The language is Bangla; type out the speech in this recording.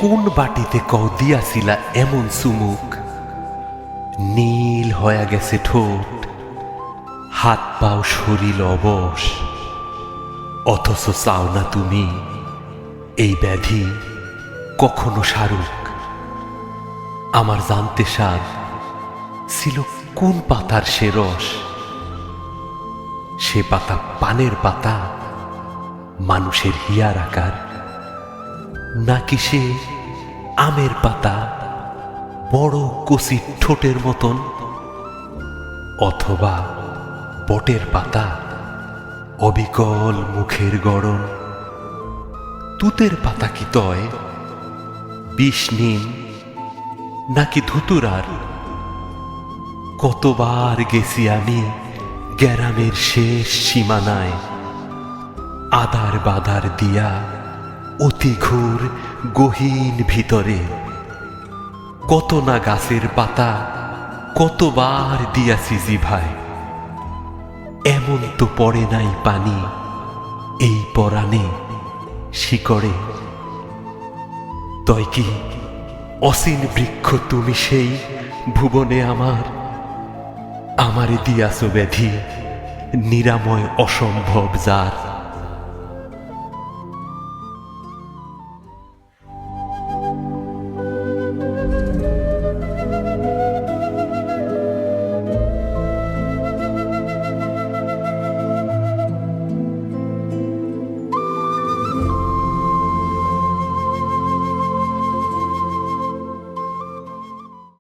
কোন বাটিতে কও দিয়াছিলা এমন চুমুক? নীল হয়ে গেছে ঠোঁট, হাত পাও শরীর অবশ। অথচ চাও না তুমি এই ব্যাধি কখনো সারুক? আমার জানতে সাদ ছিল কোন পাতার সে রস? সে পাতা পানের পাতা, মানুষের হিয়ার আকার। নাকি সে আমের পাতা, বড় কচি ঠোঁটের মতন, অথবা বটের পাতা, অবিকল মুখের গড়ন? তুতের পাতা কি তয়? বিষ নিন নাকি ধুতুরার কতবার গেছি আমি গ্যারামের শেষ সীমানায়, আদার বাদার দিয়া অতি ঘোর গহীন ভিতরে। কত না গাছের পাতা, কতবার দিয়াছি জিভায় এমন তো পড়ে নাই পানি, এই পরাণে শিকড়ে। তয় কি অসীন বৃক্ষ তুমি সেই ভুবনে আমার? আমারে দিয়াছ ব্যাধি, নিরাময় অসম্ভব যার।